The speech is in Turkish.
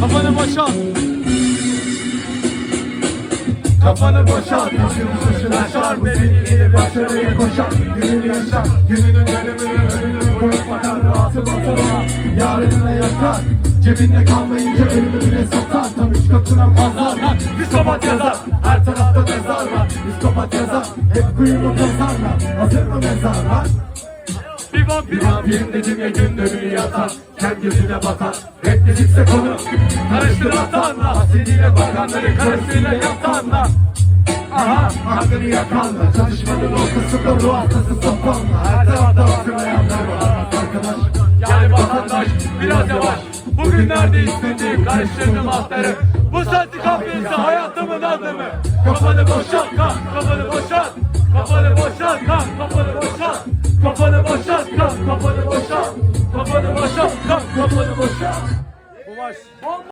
Kafanı boşalt. Kafanı boşalt, yaşın suçun aşar Bu seninle başarıya koşar. Gününü yaşar, gününün ölümünü Ölümünü unutmadan rahatı motoruna Yarınına yakar Cebinde kalmayınca ölümü bile satar. Tam üç katına pazarlar Psikopat yazar, her tarafta mezar var. Psikopat yazar, hep kuyumu kazarlar Hazır mı mezarlar? Bir vampir. Vampirim dedim ya gündönü yatar. Kent gözüne batar. Rap dedikse konu. Karıştır atanla Hasediyle bakanları karısıyla yatanla Aha. Hakkını yakanla. Çalışmanın ortasında ruh hastası sopanla Her tarafta hatırlayanlar var. Arkadaş. Yani vatandaş. Biraz yavaş. Bugünlerde istediğim karıştırdım hatları. Bu sensi kahvesi hayatımın anlamı. Kafanı boşalt kan, kafanı boşalt. Kafanı boşalt kan, kafanı boşalt. Boşalt kan, kafanı boşalt. Kafanı boşalt kan, kafanı boşalt. Bu maç.